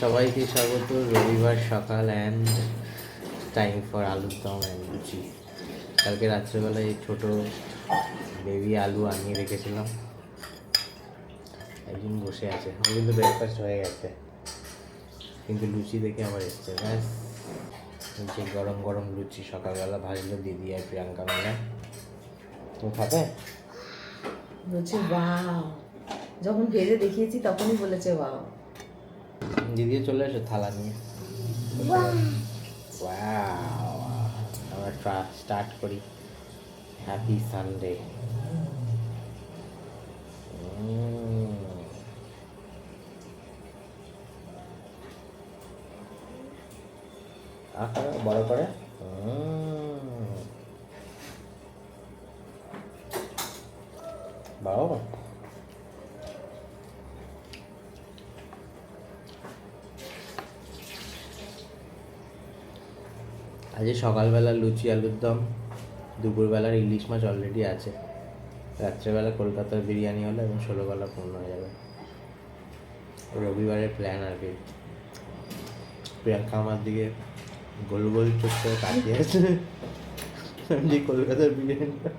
সবাইকে স্বাগত। রবিবার সকাল অ্যান্ড টাইম ফর আলুর দম অ্যান্ড লুচি। কালকে রাত্রেবেলায় ছোটো বেবি আলু আনিয়ে রেখেছিলাম। একদিন বসে আছে। আমার কিন্তু ব্রেকফাস্ট হয়ে গেছে। কিন্তু লুচি দেখে আমার এসছে। ব্যাস, যে গরম গরম লুচি সকালবেলা ভাজলো দিদি আর প্রিয়াঙ্কা মিলে। তুমি খাবে? বলছে বাও যখন ভেজে দেখিয়েছি তখনই বলেছে বাও দিদিও চলে এসে থালা নিয়ে। আমরা স্টার্ট করি। হ্যাপি সানডে বড় করে উম। বাবা আজকে সকালবেলা লুচি আলুর দম, দুপুরবেলার ইলিশ মাছ অলরেডি আছে। রাত্রেবেলা কলকাতার বিরিয়ানি হলো এবং ষোলোবেলা পূর্ণ হয়ে যাবে। রবিবারের প্ল্যান আর কি। প্রিয়াঙ্কা আমার দিকে গোল গোল চোখ করে তাকিয়ে আছে। যে কলকাতার বিরিয়ানিটা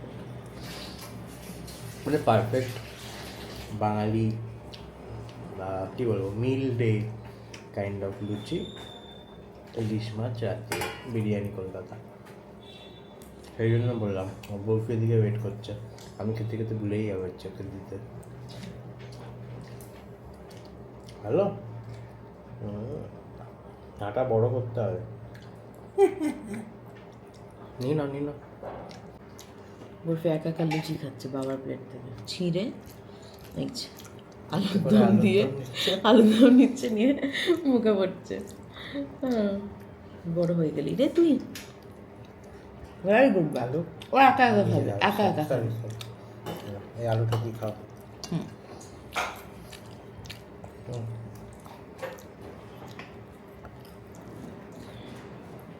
মানে পারফেক্ট বাঙালি বা কী বলব meal day kind of luchi, ইলিশ মাছ রাত্রে। বিরিয়ানি কলকাতা। সেই জন্য বললাম বরফি দিকে ওয়েট করছে। আমি খেতে খেতে ভুলেই যাব চোখে দিতে। হ্যালো? আটা বড় করতে হবে। নি না নি না বরফি একা একা লুচি খাচ্ছে বাবার প্লেট থেকে। ছিঁড়ে দেখছে। আলুর দম দিয়ে। আলুর দম নিচ্ছে নিয়ে মুখে পড়ছে। হ্যাঁ, বড় হয়ে গেলি রে তুই ভেরি গুড আলু ও একা একা খাবে একা একা খাবে এই আলুটা কি খাও হুম। হুম।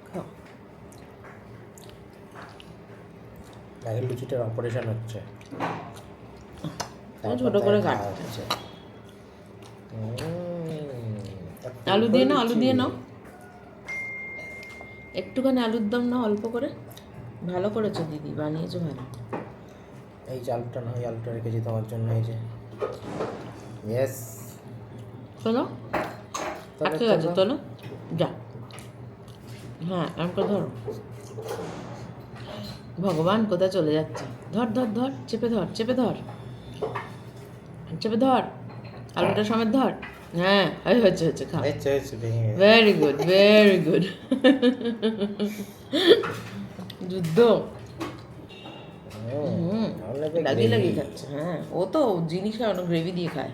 খাও আগের লুচিটার অপারেশন হচ্ছে ছোট করে কাট। হচ্ছে। আলু দিয়ে নাও আলু দিয়ে নাও একটুখানি আলুর দম না অল্প করে। ভালো করেছ দিদি বানিয়েছো ভালো। এই যে আলুটা না ওই আলুটা রেখেছি তোমার জন্য এই যে। ইয়েস চলো। আটকে গেছে চলো। যা। হ্যাঁ আমাকে ধরো। ভগবান কোথায় চলে যাচ্ছে? ধর ধর ধর চেপে ধর চেপে ধর। চেপে ধর। আলুটা সমেত ধর। হ্যাঁ এই হচ্ছে হচ্ছে খা হয়েছে হয়েছে ভেরি গুড ভেরি গুড যুদ্ধ। লাগিয়ে লাগিয়ে খাচ্ছে হ্যাঁ। ও তো জিনিস খায় অনেক গ্রেভি দিয়ে খায়।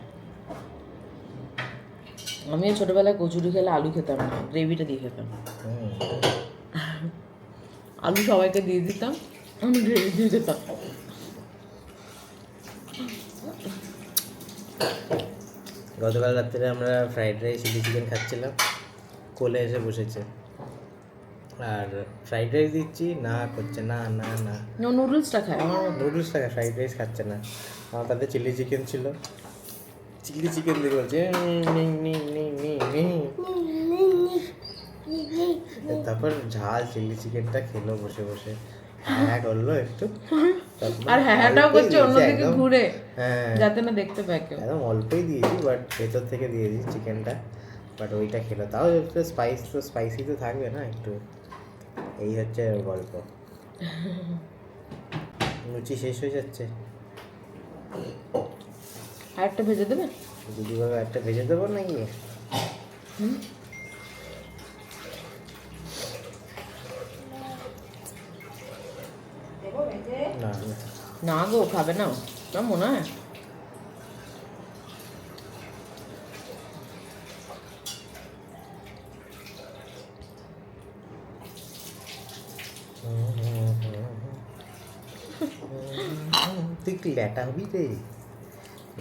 আমিও ছোটবেলায় কচুরি খেলে আলু খেতাম না গ্রেভিটা দিয়ে খেতাম। আলু সবাইকে দিয়ে দিতাম আমি গ্রেভি দিয়ে খেতাম। গতকাল রাত্রে আমরা ফ্রাইড রাইস চিলি চিকেন খাচ্ছিলাম। কোলে এসে বসেছে। আর ফ্রাইড রাইস দিচ্ছি না করছে না না না। নুডলসটা খায়। আমার নুডলসটা খায় ফ্রাইড রাইস খাচ্ছে না। আমার তাতে চিলি চিকেন ছিল। চিলি চিকেন দিয়ে বলছে তারপর ঝাল চিলি চিকেনটা খেলো বসে বসে। হ্যাঁ করল একটু। আর হ্যাঁ হ্যাঁটাও করছে অন্যদিকে ঘুরে হ্যাঁ। যাতে না দেখতে পায় কেউ। একদম অল্পই দিয়েছি বাট ভেতর থেকে দিয়েছি চিকেনটা বাট ওইটা খেলো। তাও একটু স্পাইস তো স্পাইসি তো থাকবে না একটু? এই হচ্ছে গল্প। লুচি শেষ হয়ে যাচ্ছে। আর একটা ভেজে দেবে? দিদি বাবা একটা ভেজে দেবো নাকি? না না গো খাবে না? না মনে হয়? তুই কি ল্যাটা হবি রে?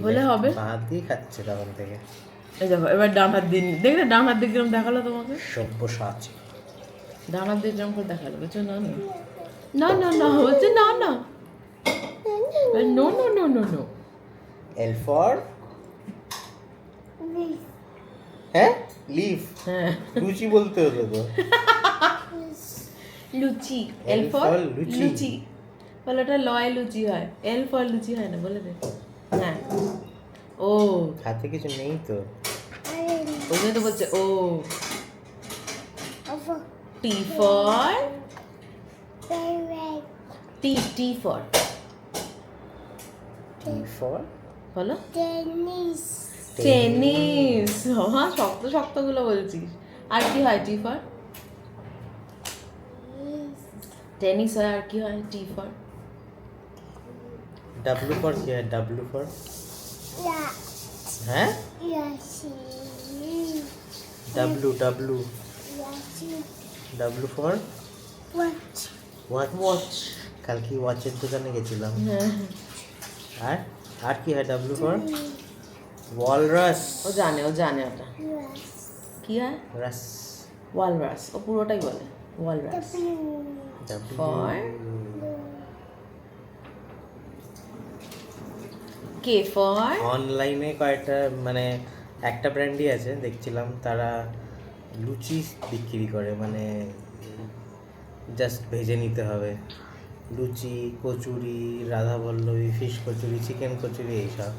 হলে হবে। দিয়ে খাচ্ছে তখন থেকে। এই দেখো এবার ডান হাত দিয়ে নি- দেখলে ডান হাত দিয়ে কিরম দেখাল তোমাকে? সভ্য সাজ। ডান হাত দিয়ে কিরম করে দেখাল? বলছো না না। না না না বলছে না না। No no no no no L for হ্যাঁ লিফ হ্যাঁ লুচি বলতে হতো তো। Luchi L L for for luchi. Luchi বলে ওটা লয় লুচি হয়। এল ফর লুচি হয় না বলে দে। হ্যাঁ। ও। হাতে কিছু নেই তো। ওই জন্য তো বলছে ও। T for T T for T for বলো। Tennis. টেনিস হ্যাঁ শক্ত শক্তগুলো বলছিস। আর কি হয় টি ফর টেনিস হয় আর কি হয় টি ফর ডাব্লু ফর কি হয় ডাব্লু ফর হ্যাঁ. W W W for? Watch watch কালকে ওয়াচের দোকানে গেছিলাম। হ্যাঁ। আর আর কি হয় ডাব্লু ফর ওয়ালরাস ও জানে ও জানে ওটা। কি হয়? রাস ওয়ালরাস ও পুরোটাই বলে ওয়ালরাস For? কে ফর অনলাইনে কয়েকটা মানে একটা ব্র্যান্ডই আছে দেখছিলাম তারা লুচি বিক্রি করে মানে জাস্ট ভেজে নিতে হবে। লুচি কচুরি রাধাবল্লভী ফিশ কচুরি চিকেন কচুরি এইসব।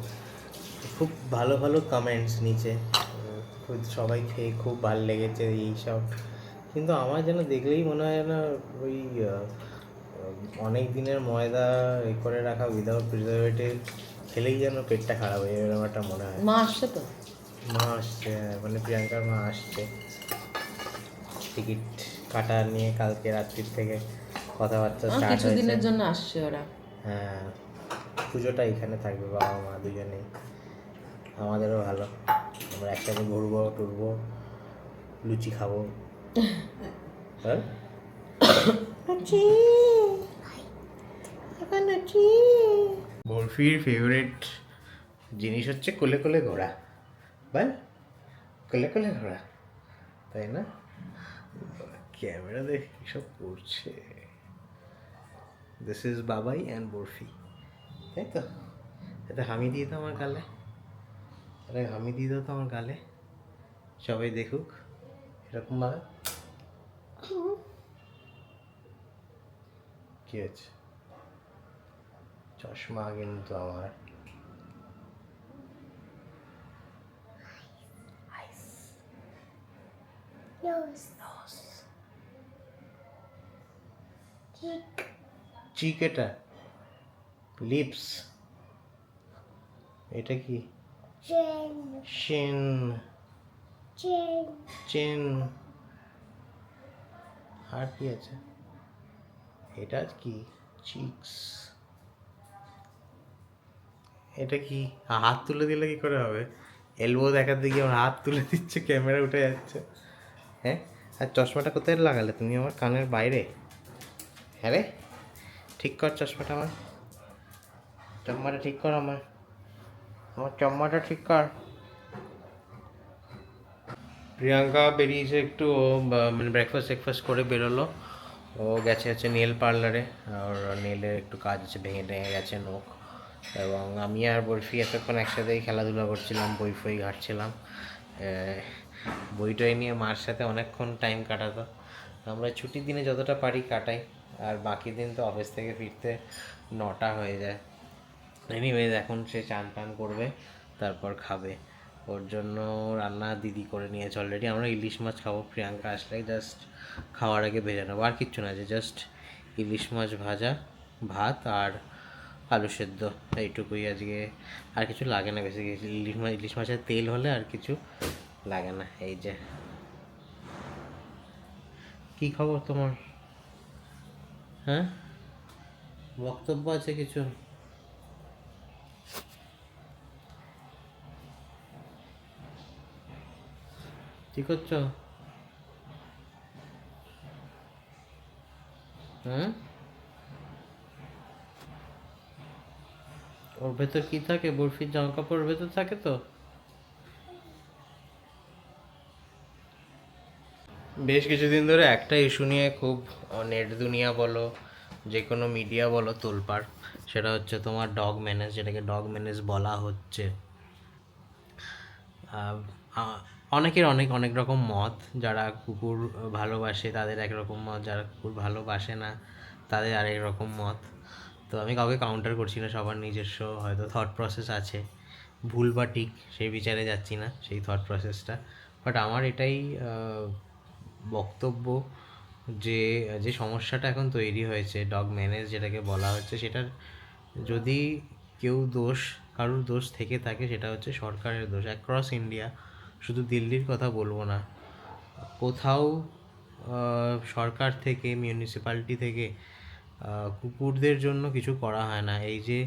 খুব ভালো ভালো কমেন্টস নিচে। খুব সবাই খেয়ে খুব ভালো লেগেছে এইসব। কিন্তু আমার যেন দেখলেই মনে হয় না ওই অনেক দিনের ময়দা এ করে রাখা উইদাউট প্রিজারভেটিভ খেলেই যেন পেটটা খারাপ হয়ে যাবে একটা মনে হয়। মা আসছে তো? মা আসছে মানে প্রিয়াঙ্কার মা আসছে। টিকিট কাটা নিয়ে কালকে রাত্রির থেকে। কথাবার্তা স্টার্ট হয়েছে। দিনের জন্য আসছে ওরা। হ্যাঁ পুজোটা এখানে থাকবে বাবা মা দুজনেই আমাদেরও ভালো। আমরা একসাথে ঘুরবো টুরবো লুচি খাব। হ্যাঁ বরফির ফেভারিট জিনিস হচ্ছে কোলে কোলে ঘোরা। বল। কোলে কোলে ঘোরা। তাই না? ক্যামেরা দেখ সব করছে। This is Babai and Barfi তাই তো? এটা হামি দিয়ে দাও আমার গালে। এটা হামি দিয়ে দাও তো আমার গালে। সবাই দেখুক এরকম ভাবে। কি হচ্ছে চশমা কিন্তু আমার। Nose. Nose. Cheek. চিক এটা লিপস এটা কি? Chin. চেন। আর কি আছে? এটা কি? চিক্স। এটা কি? হাত তুলে দিলে কি করে হবে? এলবো দেখার দিকে আমার হাত তুলে দিচ্ছে ক্যামেরা উঠে যাচ্ছে। হ্যাঁ? আর চশমাটা কোথায় লাগালে? তুমি আমার কানের বাইরে? হ্যাঁ রে? ঠিক কর চশমাটা আমার। চশমাটা ঠিক কর আমার। আমার চশমাটা ঠিক কর। প্রিয়াঙ্কা বেরিয়েছে একটু ও মানে ব্রেকফাস্ট ব্রেকফাস্ট করে বেরোলো। ও গেছে হচ্ছে নেল পার্লারে আর নেলের একটু কাজ আছে ভেঙে টেঙে গেছে নখ। এবং আমি আর বরফি এতক্ষণ একসাথেই খেলাধুলা করছিলাম বই ফই ঘাটছিলাম। আহ, বই টই নিয়ে মার সাথে অনেকক্ষণ টাইম কাটাতো। আমরা ছুটির দিনে যতটা পারি কাটাই। আর বাকি দিন তো অফিস থেকে ফিরতে নটা হয়ে যায়। এনিওয়েজ এখন সে চান টান করবে, তারপর খাবে। ওর জন্য রান্না দিদি করে নিয়েছে অলরেডি আমরা ইলিশ মাছ খাব। প্রিয়াঙ্কা আসলে জাস্ট খাওয়ার আগে ভেজে নেব। আর কিচ্ছু না, যে জাস্ট ইলিশ মাছ ভাজা, ভাত আর আলু সেদ্ধ। এইটুকুই আজকে। আর কিছু লাগে না বেশি। ইলিশ মাছ, ইলিশ মাছের তেল হলে আর কিছু লাগে না। এই যে। কি খবর তোমার? হ্যাঁ? বক্তব্য আছে কিছু? কি করছ? হ্যাঁ? ওর ভেতর কি থাকে? বরফির জামা কাপড়ের ভেতর থাকে তো? বেশ কিছুদিন ধরে একটা ইস্যু নিয়ে খুব নেট দুনিয়া বলো যে কোনো মিডিয়া বলো তোলপাড়, সেটা হচ্ছে তোমার ডগ ম্যানেজ যেটাকে ডগ ম্যানেজ বলা হচ্ছে। অনেকের অনেক অনেক রকম মত, যারা কুকুর ভালোবাসে, তাদের এক রকম মত, যারা কুকুর ভালোবাসে না, তাদের আরেক রকম মত। তো আমি কাউকে কাউন্টার করছি না, সবার নিজস্ব হয়তো থট প্রসেস আছে। ভুল বা ঠিক, সেই বিচারে যাচ্ছি না, সেই থট প্রসেসটা বাট আমার এটাই বক্তব্য, যে যে সমস্যাটা এখন তৈরি হয়েছে, ডগ ম্যানেজ যেটাকে বলা হচ্ছে, সেটার যদি কেউ দোষ, কারোর দোষ থেকে থাকে, সেটা হচ্ছে সরকারের দোষ। অ্যাক্রস ইন্ডিয়া শুধু দিল্লির কথা বলব না, কোথাও সরকার থেকে মিউনিসিপ্যালিটি থেকে কুকুরদের জন্য কিছু করা হয় না। এই যে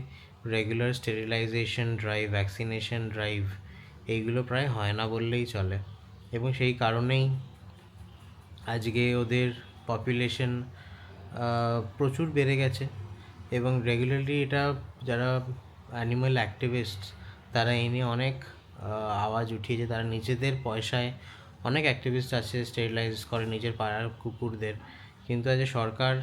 regular sterilization drive vaccination drive এইগুলো প্রায় হয় না বললেই চলে। এবং সেই কারণেই আজকে ওদের পপুলেশন প্রচুর বেড়ে গেছে এবং রেগুলারলি এটা যারা অ্যানিমাল অ্যাক্টিভিস্ট তারা এই নিয়ে অনেক আওয়াজ উঠিয়েছে। তারা নিজেদের পয়সায় অনেক অ্যাক্টিভিস্ট আছে স্টেরিলাইজ করে নিজের পাড়ার কুকুরদের। কিন্তু আজ সরকার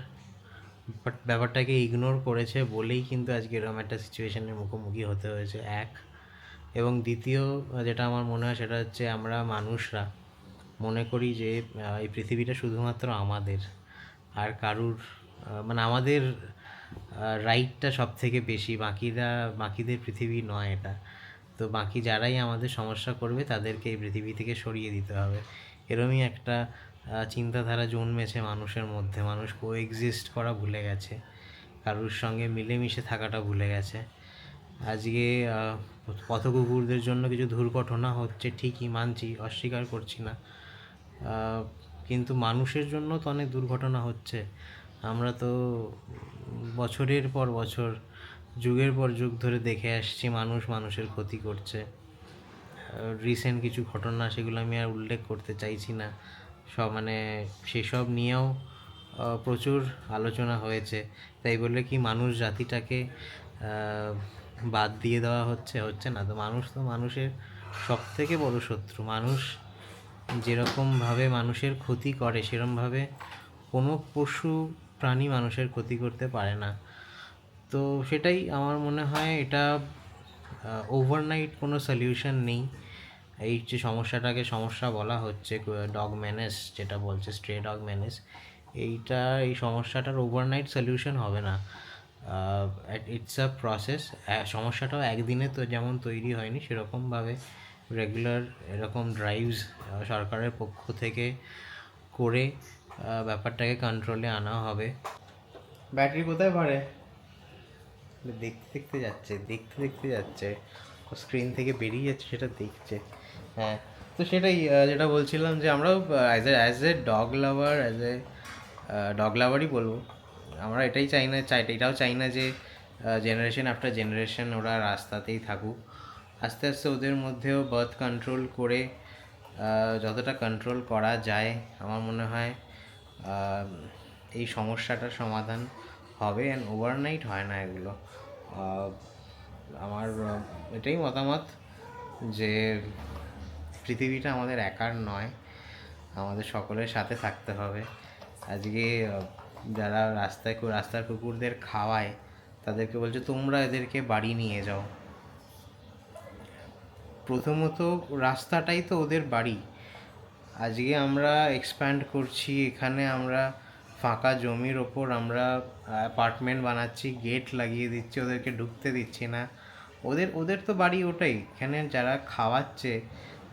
ব্যাপারটাকে ইগনোর করেছে বলেই কিন্তু আজকে এরকম একটা সিচুয়েশনের মুখোমুখি হতে হয়েছে। এক এবং দ্বিতীয় যেটা আমার মনে হয় সেটা হচ্ছে আমরা মানুষরা মনে করি যে এই পৃথিবীটা শুধুমাত্র আমাদের। আর কারুর মানে আমাদের রাইটটা সব থেকে বেশি। বাকিরা, বাকিদের পৃথিবী নয় এটা। তো বাকি যারাই আমাদের সমস্যা করবে, তাদেরকে এই পৃথিবী থেকে সরিয়ে দিতে হবে। এরমই একটা চিন্তাধারা জন্মেছে মানুষের মধ্যে। মানুষ কো এক্সিস্ট করা ভুলে গেছে। কারুর সঙ্গে মিলেমিশে থাকাটা ভুলে গেছে। আজকে পথ কুকুরদের জন্য কিছু দুর্ঘটনা হচ্ছে, ঠিকই মানছি, অস্বীকার করছি না। কিন্তু মানুষের জন্য তো অনেক দুর্ঘটনা হচ্ছে। আমরা তো বছরের পর বছর, যুগের পর যুগ ধরে দেখে আসছি মানুষ মানুষের ক্ষতি করছে। রিসেন্ট কিছু ঘটনা সেগুলো আমি আর উল্লেখ করতে চাইছি না। সব মানে সেসব নিয়েও প্রচুর আলোচনা হয়েছে। তাই বলে কি মানুষ জাতিটাকে বাদ দিয়ে দেওয়া হচ্ছে হচ্ছে না। তো মানুষ তো মানুষের সব থেকে বড় শত্রু। মানুষ যেরকমভাবে মানুষের ক্ষতি করে সেরকমভাবে কোনো পশু প্রাণী মানুষের ক্ষতি করতে পারে না। তো সেটাই আমার মনে হয় এটা ওভারনাইট কোনো সলিউশন নেই। এই যে সমস্যাটাকে সমস্যা বলা হচ্ছে ডগ ম্যানেজ যেটা বলছে স্ট্রে ডগ ম্যানেজ এইটা, এই সমস্যাটার ওভারনাইট সলিউশন হবে না। ইটস আ প্রসেস সমস্যাটাও একদিনে তো যেমন তৈরি হয়নি সেরকমভাবে রেগুলার এরকম ড্রাইভস সরকারের পক্ষ থেকে করে ব্যাপারটাকে কন্ট্রোলে আনা হবে। ব্যাটারি কোথায় পারে দেখতে দেখতে যাচ্ছে, দেখতে দেখতে যাচ্ছে। স্ক্রিন থেকে বেরিয়ে যাচ্ছে, সেটা দেখছে। হ্যাঁ তো সেটাই যেটা বলছিলাম যে আমরাও as a as a dog lover as a dog লাভারই বলব। আমরা এটাই চাই না, চাই, এটাও চাই না যে জেনারেশন আফটার জেনারেশন ওরা রাস্তাতেই থাকুক। আস্তে আস্তে ওদের মধ্যেও বার্থ কন্ট্রোল করে যতটা কন্ট্রোল করা যায়, আমার মনে হয় এই সমস্যাটার সমাধান হবে অ্যান্ড ওভারনাইট হয় না এগুলো। আমার এটাই মতামত যে পৃথিবীটা আমাদের একার নয়, আমাদের সকলের সাথে থাকতে হবে। আজকে যারা রাস্তায় রাস্তার কুকুরদের খাওয়ায়, তাদেরকে বলছে, তোমরা এদেরকে বাড়ি নিয়ে যাও। প্রথমত রাস্তাটাই তো ওদের বাড়ি। আজকে আমরা এক্সপ্যান্ড করছি, এখানে আমরা ফাঁকা জমির ওপর আমরা অ্যাপার্টমেন্ট বানাচ্ছি গেট লাগিয়ে দিচ্ছি, ওদেরকে ঢুকতে দিচ্ছি না। ওদের ওদের তো বাড়ি ওটাই। এখানে যারা খাওয়াচ্ছে,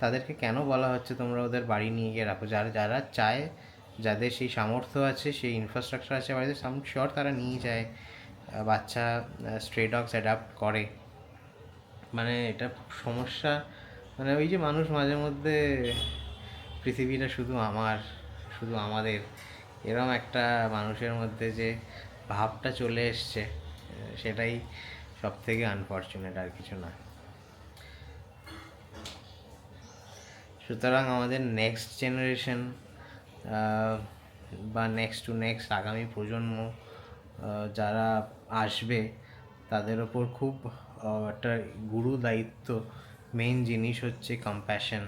তাদেরকে কেন বলা হচ্ছে তোমরা ওদের বাড়ি নিয়ে গিয়ে রাখো? যারা যারা চায়, যাদের সেই সামর্থ্য আছে, সেই ইনফ্রাস্ট্রাকচার আছে, বাড়িতে সাম শিওর তারা নিয়ে যায়। বাচ্চা স্ট্রে ডগস অ্যাডাপ্ট করে। মানে এটা সমস্যা মানে ওই যে মানুষ মাঝে মধ্যে পৃথিবীটা শুধু আমার, শুধু আমাদের, এরম একটা মানুষের মধ্যে যে ভাবটা চলে এসছে, সেটাই সব থেকে আনফর্চুনেট আর কিছু না। সুতরাং আমাদের নেক্সট জেনারেশন বা নেক্সট টু নেক্সট আগামী প্রজন্ম যারা আসবে, তাদের ওপর খুব একটা গুরু দায়িত্ব মেইন জিনিস হচ্ছে কম্প্যাশন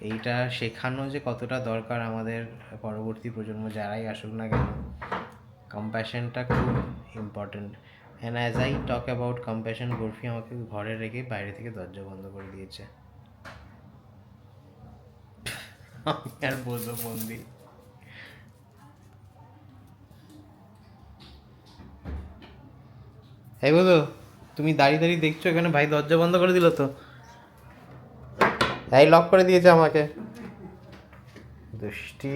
এইটা শেখানো যে কতটা দরকার আমাদের পরবর্তী প্রজন্ম যারাই আসুক না কেন কম্প্যাশনটা খুব important and as I talk about compassion Barfi আমাকে ঘরে রেখে বাইরে থেকে দরজা বন্ধ করে দিয়েছে। আর বলব মন্দির এই বলো তুমি দাঁড়িয়ে দাঁড়িয়ে দেখছ এখানে? ভাই দরজা বন্ধ করে দিল তো। এই লক করে দিয়েছে আমাকে। দুষ্টি।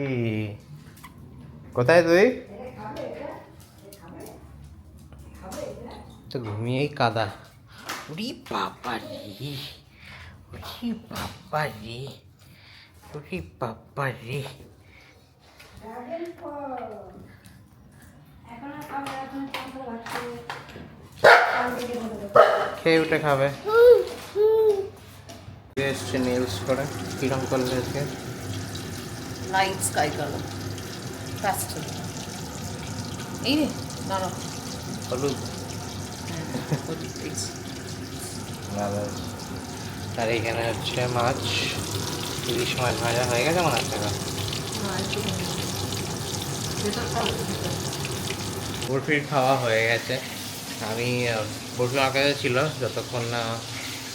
কোথায় তুই? তো ঘুমিয়েই কাদা। উরি বাবা রে। উরি বাবা রে। উরি বাবা রে। খেয়ে উঠে খাবে। এসছে নেলস করে কিরম করলে আজকে? লাইট স্কাই কালার প্যাস্টেল এই রে দাঁড়া। হলুদ। ভালো আর এখানে হচ্ছে মাছ। ইলিশ মাছ ভাজা হয়ে গেছে মনে হচ্ছে বরফির খাওয়া হয়ে গেছে। আমি আমার কাছে ছিল, যতক্ষণ না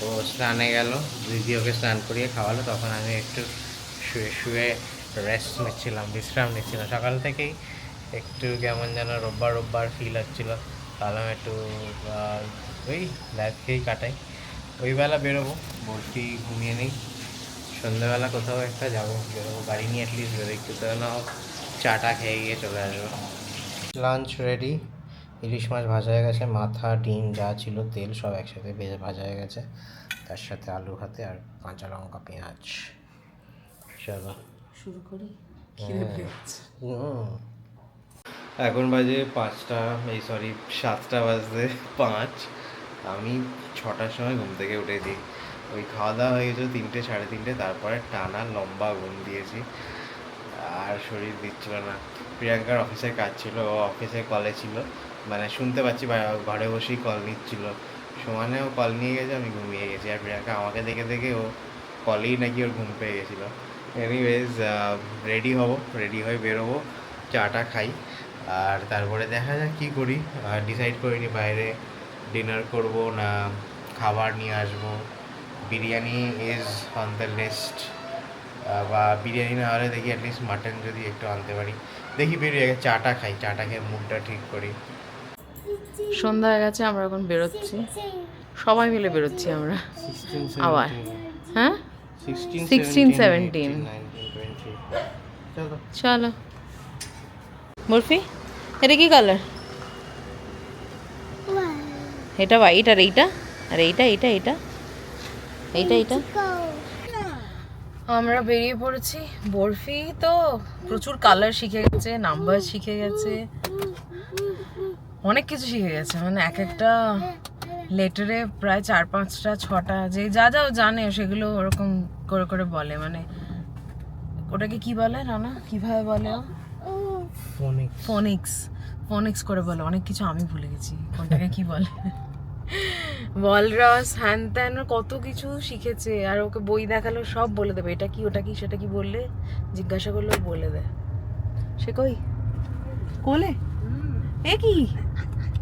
ও স্নানে গেল, দিদি ওকে স্নান করিয়ে খাওয়ালো, তখন আমি একটু শুয়ে শুয়ে রেস্ট নিচ্ছিলাম, বিশ্রাম নিচ্ছিলাম। সকাল থেকেই একটু কেমন যেন রোববার রোববার ফিল হচ্ছিল। ভাবলাম একটু ওই ল্যাব খেয়েই কাটাই। ওই বেলা বেরোবো, বরফি ঘুমিয়ে নেই। সন্ধ্যাবেলা কোথাও একটা যাব, বেরোবো গাড়ি নিয়ে অ্যাটলিস্ট বেরোই, একটু না চাটা খেয়ে গিয়ে চলে আসব। লাঞ্চ রেডি ইলিশ মাছ ভাজা হয়ে গেছে মাথা ডিম যা ছিল তেল সব একসাথে ভেজে ভাজা হয়ে গেছে। তার সাথে আলু ভাতে আর কাঁচা লঙ্কা পেঁয়াজ। চলো। শুরু করি? হ্যাঁ। এখন বাজে পাঁচটা এই সরি সাতটা বাজতে পাঁচ। আমি ছটার সময় ঘুম থেকে উঠেছি। ওই খাওয়া দাওয়া হয়ে গেছিল তিনটে সাড়ে তিনটে তারপরে টানা লম্বা ঘুম দিয়েছি। আর শরীর দিচ্ছিল না। প্রিয়াঙ্কার অফিসে কাজ ছিল ও অফিসে কলে ছিল। মানে শুনতে পাচ্ছি ঘরে বসেই কল নিচ্ছিল। সমানেও কল নিয়ে গেছে, আমি ঘুমিয়ে গেছি। আর প্রিয়াঙ্কা আমাকে দেখে দেখে ও কলেই নাকি ওর ঘুম পেয়ে গেছিল। এনিওয়েজ রেডি হব রেডি হয়ে বেরোবো, চাটা খাই। আর তারপরে দেখা যাক কী করি। ডিসাইড করিনি বাইরে ডিনার করব না খাবার নিয়ে আসব। Biryani is on the list বা বিরিয়ানি না হলে দেখি অ্যাটলিস্ট মাটন যদি একটু আনতে পারি। দেখি বেরিয়ে চাটা খাই। চাটা খেয়ে মুডটা ঠিক করি। সন্ধ্যা হয়ে গেছে আমরা এখন বেরোচ্ছি। সবাই মিলে বেরোচ্ছি আমরা। আবার। হ্যাঁ? সিক্সটিন 16, 17 চলো। চলো বরফি এটা কি কালার এটা হোয়াইট আর এইটা? আর এইটা এইটা এইটা? এইটা এইটা? আমরা বেরিয়ে পড়েছি। বরফি তো প্রচুর কালার শিখে গেছে নাম্বার শিখে গেছে। অনেক কিছু শিখে গেছে। মানে এক একটা লেটারে প্রায় চার পাঁচটা ছটা যে যা যাও জানে সেগুলো ওরকম করে করে বলে। মানে ওটাকে কি বলে রানা? কীভাবে বলে ফোনিক্স ফোনিক্স করে বলে। অনেক কিছু আমি ভুলে গেছি। কোনটাকে কি বলে? বলরাস হ্যান ত্যান কত কিছু শিখেছে। আর ওকে বই দেখাল সব বলে দেবে। এটা কি ওটা কি সেটা কি বললে? জিজ্ঞাসা করলেও বলে দেয়। সে কই? কোলে? এ কি?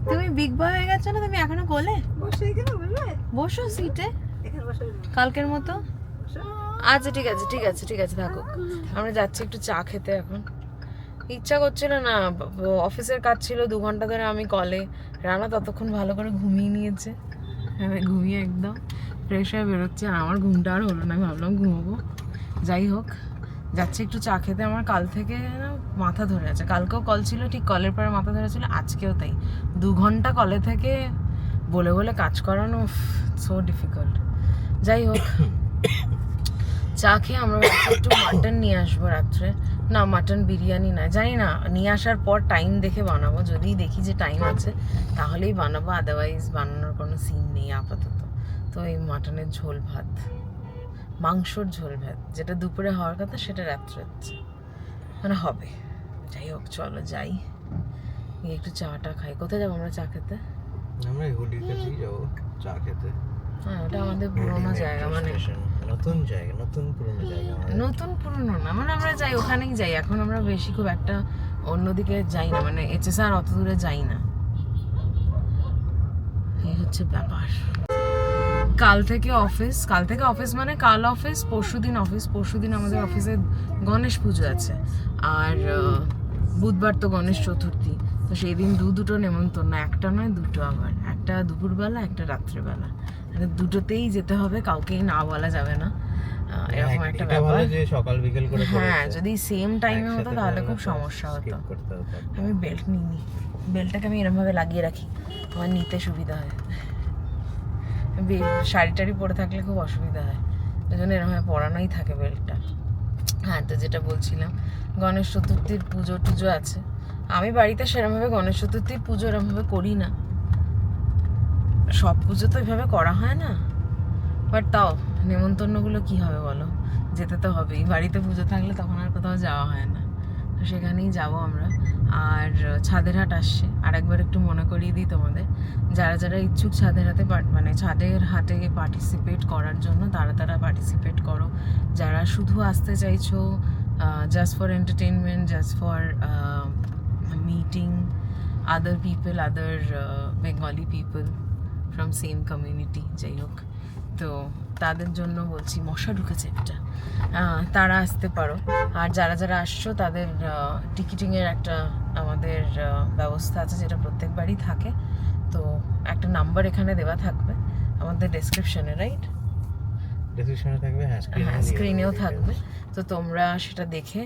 তুমি বিগ বয় হয়ে গেছো না তুমি এখনও কোলে? বসো সিটে কালকের মতো? আচ্ছা ঠিক আছে ঠিক আছে ঠিক আছে থাকো আমরা যাচ্ছি একটু চা খেতে এখন। ইচ্ছা করছিল না অফিসের কাজ ছিল দু ঘণ্টা ধরে আমি কলে। রানা ততক্ষণ ভালো করে ঘুমিয়ে নিয়েছে। হ্যাঁ ঘুমিয়ে একদম ফ্রেশ হয়ে বেরোচ্ছে। আর আমার ঘুমটা আর হলো না আমি ভাবলাম ঘুমোবো। যাই হোক। যাচ্ছি একটু চা খেতে। আমার কাল থেকে মাথা ধরে আছে। কালকেও কল ছিল, ঠিক কলের পরে মাথা ধরে ছিল, আজকেও তাই। দু ঘণ্টা কলে থেকে বলে বলে কাজ করানো সো ডিফিকাল্ট যাই হোক, চা খেয়ে আমরা একটু মাটন নিয়ে আসব রাত্রে। না মাটন বিরিয়ানি না জানি না, নিয়ে আসার পর টাইম দেখে বানাবো। যদি দেখি যে টাইম আছে, তাহলেই বানাবো আদারওয়াইজ বানানোর কোনো সিন নেই আপাতত। তো এই মাটনের ঝোল ভাত। মাংসর ঝোল ভাত যেটা দুপুরে হওয়ার কথা সেটা রাত্রে হচ্ছে। মানে হবে। যাই হোক চলো যাই। গিয়ে একটু চাটা খাই। কোথায় যাব আমরা চা খেতে? আমরা হুডির কাছেই যাব চা খেতে। হ্যাঁ ওটা আমাদের পুরোনো জায়গা মানে নতুন জায়গা নতুন পুরনো জায়গা নতুন পুরনো না মানে আমরা যাই ওখানেই যাই। এখন আমরা বেশি খুব একটা অন্যদিকে যাই না মানে এইচএসআর অত দূরে যাই না। এই হচ্ছে ব্যাপার। কাল থেকে অফিস কাল থেকে অফিস মানে কাল অফিস পরশুদিন অফিস পরশুদিন আমাদের অফিসে গণেশ পুজো আছে। আর বুধবার তো গণেশ চতুর্থী। তো সেই দিন দু দুটো নেমন্তন্ন একটা নয় দুটো আবার। একটা দুপুরবেলা একটা রাত্রেবেলা। মানে দুটোতেই যেতে হবে কাউকেই না বলা যাবে না। এরকম একটা ব্যাপার। সকাল বিকেল করে হ্যাঁ যদি সেম টাইমে হতো তাহলে খুব সমস্যা হতো। আমি বেল্ট নিইনি। বেল্টটাকে আমি এরমভাবে লাগিয়ে রাখি। আমার নিতে সুবিধা হয়। শাড়ি টাড়ি পরে থাকলে খুব অসুবিধা হয়। ওই জন্য এরমভাবে পরানোই থাকে বেল্টটা। হ্যাঁ তো যেটা বলছিলাম, গণেশ চতুর্থীর পুজো টুজো আছে। আমি বাড়িতে সেরমভাবে গণেশ চতুর্থীর পুজো এরমভাবে করি না। সব পুজো তো এভাবে করা হয় না। বাট তাও, নেমন্তন্নগুলো কি হবে বলো? যেতে তো হবেই। বাড়িতে পুজো থাকলে তখন আর কোথাও যাওয়া হয় না। তো সেখানেই যাব আমরা। আর ছাদের হাট আসছে। আর একবার একটু মনে করিয়ে দিই তোমাদের। যারা যারা ইচ্ছুক ছাদের হাতে মানে ছাদের হাটে পার্টিসিপেট করার জন্য, তারা তারা পার্টিসিপেট করো। যারা শুধু আসতে চাইছো just for entertainment just for meeting other people other Bengali people from same community যাই হোক। তো তাদের জন্য বলছি মশা ঢুকেছে একটা। তারা আসতে পারো। আর যারা যারা আসছো তাদের টিকিটিংয়ের একটা আমাদের ব্যবস্থা আছে যেটা প্রত্যেকবারই থাকে। তো একটা নাম্বার এখানে দেওয়া থাকবে আমাদের ডেসক্রিপশনে রাইট Description-এ থাকবে হ্যাঁ screen-এও হ্যাঁ স্ক্রিনেও থাকবে। তো তোমরা সেটা দেখে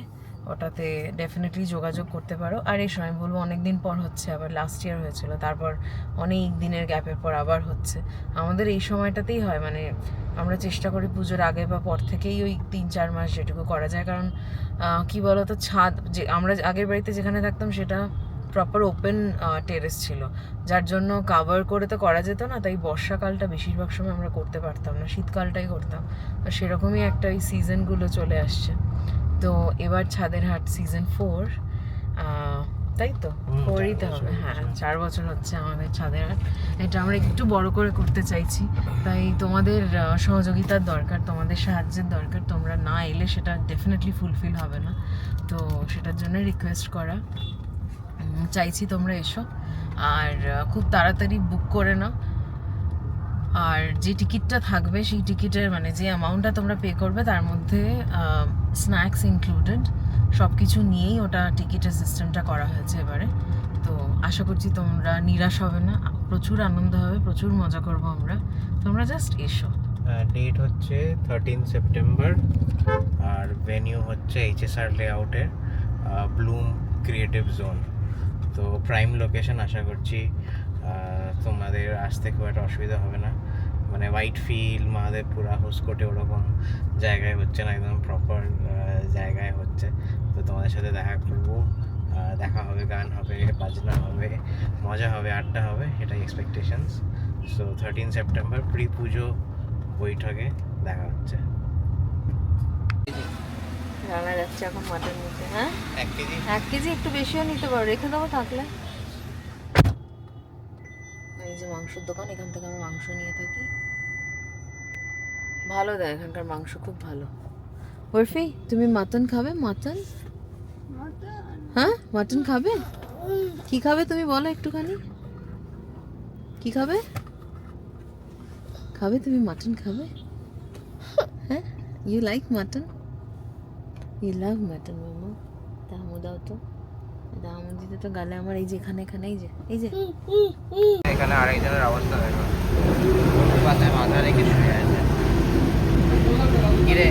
ওটাতে ডেফিনেটলি যোগাযোগ করতে পারো। আর এই সময় বলব অনেক দিন পর হচ্ছে, আবার লাস্ট ইয়ার হয়েছিল। তারপর অনেক দিনের গ্যাপের পর আবার হচ্ছে। আমাদের এই সময়টাতেই হয় মানে আমরা চেষ্টা করি পুজোর আগে বা পর থেকেই ওই তিন চার মাস যেটুকু করা যায়। কারণ কি বলতো, ছাদ যে, আমরা আগের বাড়িতে যেখানে থাকতাম সেটা প্রপার ওপেন টেরেস ছিল। যার জন্য কাভার করে তো করা যেত না, তাই বর্ষাকালটা বেশিরভাগ সময় আমরা করতে পারতাম না, শীতকালটাই করতাম। সেরকমই একটা ওই সিজনগুলো চলে আসছে। তো এবার ছাদের হাট সিজন ফোর তাই তো? ফোরই তো হবে। হ্যাঁ চার বছর হচ্ছে আমাদের ছাদের হাট এটা আমরা একটু বড় করে করতে চাইছি। তাই তোমাদের সহযোগিতার দরকার তোমাদের সাহায্যের দরকার। তোমরা না এলে সেটা ডেফিনেটলি ফুলফিল হবে না। তো সেটার জন্য রিকোয়েস্ট করা। চাইছি তোমরা এসো। আর খুব তাড়াতাড়ি বুক করে নাও। আর যে টিকিটটা থাকবে, সেই টিকিটের মানে যে অ্যামাউন্টটা তোমরা পে করবে, তার মধ্যে স্ন্যাক্স ইনক্লুডেড সব কিছু নিয়েই ওটা টিকিটের সিস্টেমটা করা হয়েছে এবারে। তো আশা করছি তোমরা নিরাশ হবে না, প্রচুর আনন্দ হবে, প্রচুর মজা করব আমরা। তোমরা জাস্ট এসো। ডেট হচ্ছে থার্টিন সেপ্টেম্বর আর ভেনিউ হচ্ছে এইচএসআর লেআউটের ব্লুম ক্রিয়েটিভ জোন তো প্রাইম লোকেশন আশা করছি তোমাদের আসতে খুব একটা অসুবিধা হবে না। মানে হোয়াইট ফিল মহাদেবপুরা হোসকোটে ওরকম জায়গায় হচ্ছে না একদম প্রপার জায়গায় হচ্ছে। তো তোমাদের সাথে দেখা করব। দেখা হবে গান হবে বাজনা হবে মজা হবে আড্ডা হবে এটাই expectations so thirteen September pre Pujo বৈঠকে দেখা হচ্ছে। রান্না যাচ্ছে এখন মাটন নিতে হ্যাঁ? এক কেজি। এক কেজি একটু বেশিও নিতে পারো রেখে দেবো থাকলে। এই যে মাংসের দোকান, এখান থেকে আমি মাংস নিয়ে থাকি। ভালো দেয়, এখানকার মাংস খুব ভালো। বরফি, তুমি মাটন খাবে? মাটন? হ্যাঁ? মাটন খাবে? কি খাবে তুমি বলো একটুখানি? কি খাবে? খাবে তুমি মাটন খাবে? হ্যাঁ? You like mutton you love mutton মামা। দামু দাও তো। তো গালে আমার এই যে এখানে এখানে এই যে এই যে। এখানে আরেকজনের অবস্থা দেখো পাতায় মাথা রেখে শুয়ে আছে। কিরে?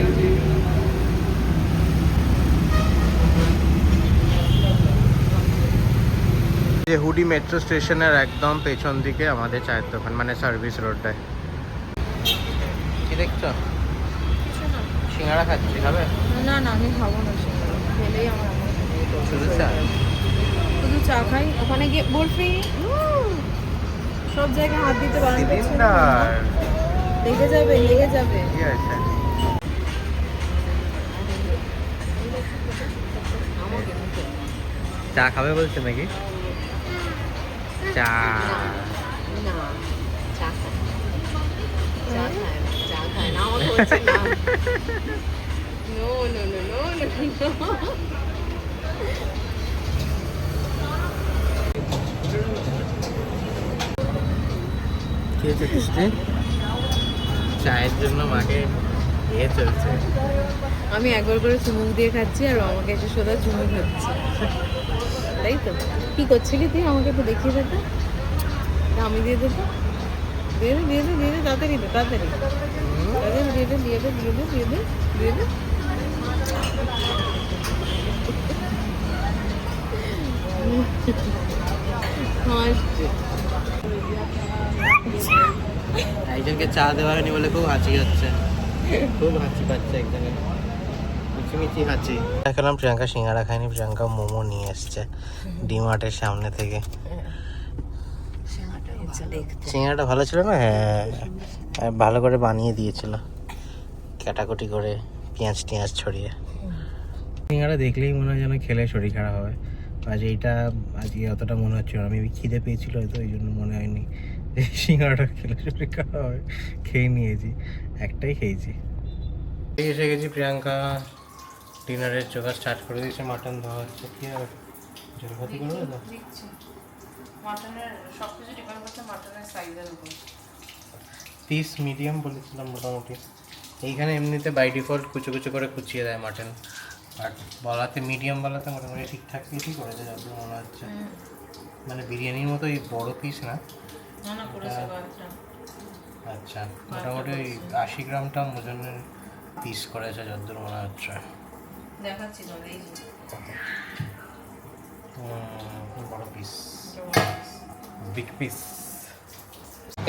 যে হুডি মেট্রো স্টেশনের একদম পেছন দিকে আমাদের চায়ের দোকান মানে সার্ভিস রোডটায় কি দেখছ? সিঙ্গাড়া খাচ্ছি খাবে? না না আমি খাব না সেটা খেলেই আমার শুধু চা? চা খাই। ওখানে গিয়ে বরফি সব জায়গায় হাত দিতে বারণ করছে না। দিনদার লেগে যাবে লেগে যাবে। চা খাবে বলছে নাকি? চা। চা খায় না। চা খায় না আমাকে বলছে না no no no no no কি হয়েছে কৃষ্টি চায়ের জন্য মাকে ইয়ে চলছে। আমি একবার করে চুমুক দিয়ে খাচ্ছি আর আমাকে এসে সোজা চুমুক হচ্ছে তাই তো? কি করছিলি তুই? আমাকে একটু দেখিয়ে দে তো। আমি দিয়ে দেবো। দিয়ে দে দিয়ে দে দিয়ে দে, তাড়াতাড়ি দে, তাড়াতাড়ি। তাড়াতাড়ি দিয়ে দে দিয়ে দে দিয়ে দে দিয়ে দে দিয়ে দে। হাসছে। একজনকে চা দেওয়া হয়নি বলে খুব হাঁচি হচ্ছে। খুব হাঁচি পাচ্ছে একজনের। মিচি হাঁচি দেখালাম প্রিয়াঙ্কা সিঙ্গারা খায়নি প্রিয়াঙ্কা মোমো নিয়ে এসছে ডিমার্টের সামনে থেকে। সিঙ্গারাটা ভালো। ছিল না? হ্যাঁ। ভালো করে বানিয়ে দিয়েছিল। কাটাকুটি করে পেঁয়াজ টিয়াজ ছড়িয়ে। সিঙ্গারা দেখলেই মনে হয় যেন খেলে শরীর খারাপ হবে। আজ এইটা আজকে অতটা মনে হচ্ছিল না। আমি খিদে পেয়েছিল হয়তো ওই জন্য মনে হয়নি। যে সিঙ্গারাটা খেলে শরীর খারাপ হবে খেয়ে নিয়েছি একটাই খেয়েছি। এসে গেছি প্রিয়াঙ্কা। ডিনারের জোগাড় স্টার্ট করে দিয়েছে মাটন ধোয়া হচ্ছে। কি আর জলপাতি করবে তো মাটনের সব কিছু ডিপেন্ড করছে মাটনের সাইজের উপর। পিস মিডিয়াম বলেছিলাম মোটামুটি। এইখানে এমনিতে বাই ডিফল্ট কুচো কুচো করে কুচিয়ে দেয় মাটন আর বলাতে মিডিয়াম বলাতে মোটামুটি ঠিকঠাক পিসই করেছে যতদূর মনে হচ্ছে। মানে বিরিয়ানির মতো এই বড় পিস না। কয়েকটা আচ্ছা মোটামুটি ওই আশি গ্রামটা ওজনের পিস করেছে যতদূর মনে হচ্ছে। দেখাচ্ছি বড় পিস। বিগ পিস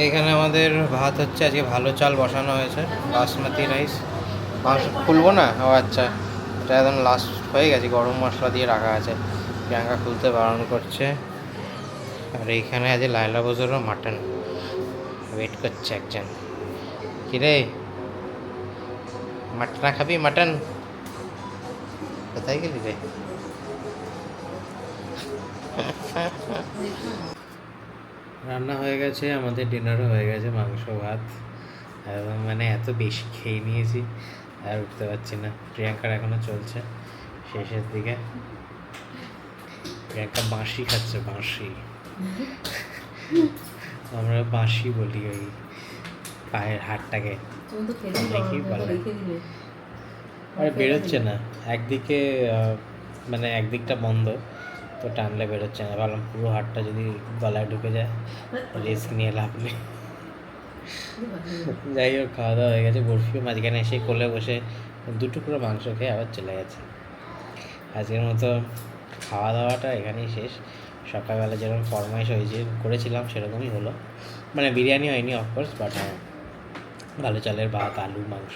এখানে আমাদের ভাত হচ্ছে আজকে ভালো চাল বসানো হয়েছে বাসমতি রাইস মাংস খুলবো না? ও আচ্ছা এটা একদম লাস্ট হয়ে গেছে গরম মশলা দিয়ে রাখা আছে। প্রিয়াঙ্কা খুলতে বারণ করছে। আর এইখানে আছে লাইলা বজরও মাটন। ওয়েট করছে একজন। কিরে? মাটনা খাবি? মাটন? কোথায় গেলি রে? রান্না হয়ে গেছে, আমাদের ডিনারও হয়ে গেছে, মাংস, ভাত। মানে এত বেশি খেয়ে নিয়েছি, আর উঠতে পারছি না। প্রিয়াঙ্কার এখনও চলছে শেষের দিকে। প্রিয়াঙ্কা বাঁশি খাচ্ছে, বাঁশি। আমরা বাঁশি বলি ওই পায়ের হাড়টাকে দেখি বলে। আর বেরোচ্ছে না। একদিকে মানে একদিকটা বন্ধ তো টানলে বেরোচ্ছে না। ভাবলাম পুরো হাড়টা যদি গলায় ঢুকে যায় রিস্ক নিয়ে লাভ নেই। যাই হোক খাওয়া দাওয়া হয়ে গেছে। বরফিও মাঝখানে এসে কোলে বসে দুটো পুরো মাংস খেয়ে আবার চলে গেছে। আজকের মতো খাওয়া দাওয়াটা এখানেই শেষ। সকালবেলা যেরকম ফরমাইশ হয়েছে, করেছিলাম সেরকমই হলো। মানে বিরিয়ানি হয়নি অফকোর্স বাট হ্যাঁ ভালো চালের ভাত, আলু, মাংস,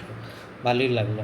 ভালোই লাগল।